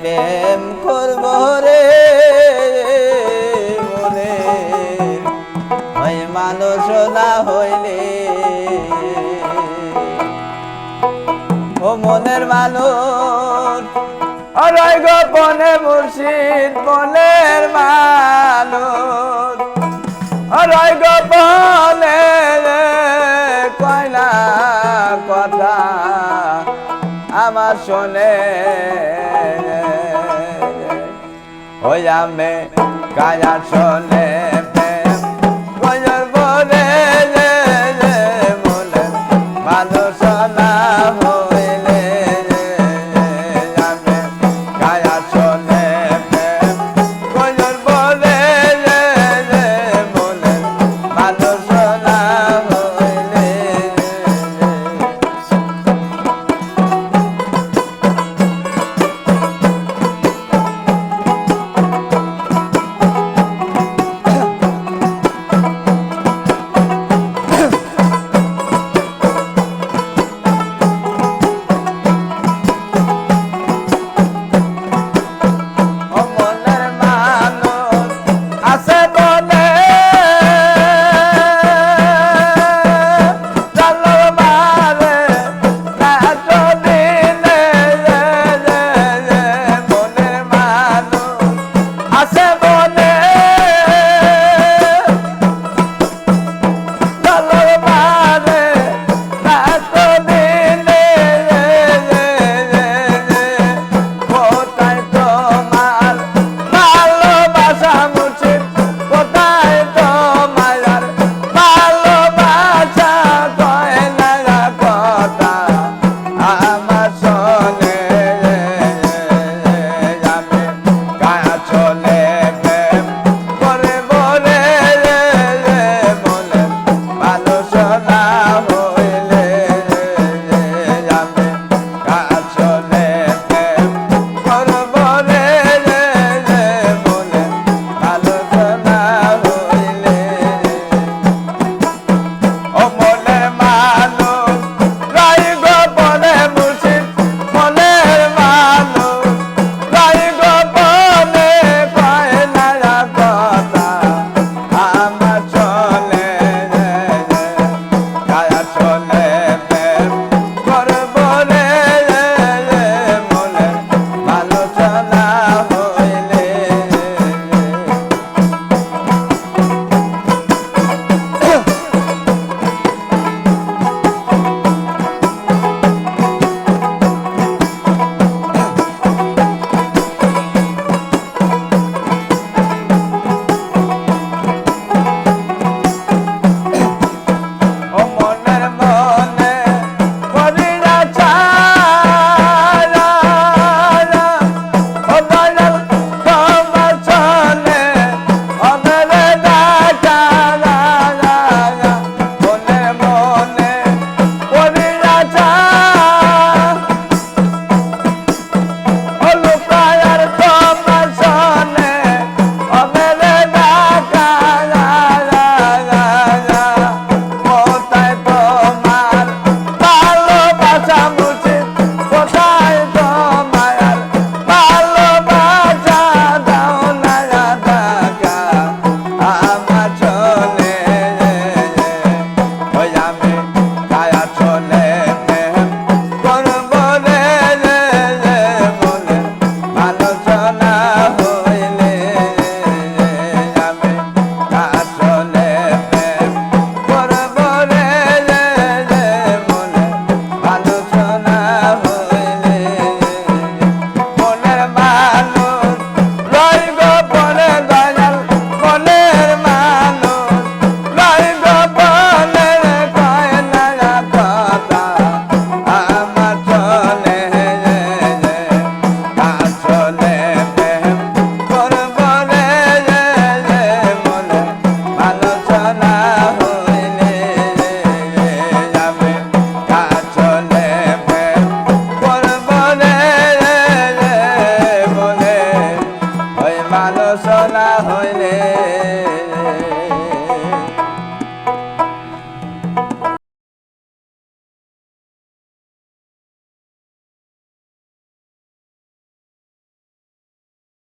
প্রেম করব রে মনে ওই মানুষ না হইলে। ও মনের মানুষ অরয় গোপনে মুর্শিদ মনের মানুষ। অরয় গোপন ওই আমি কায়া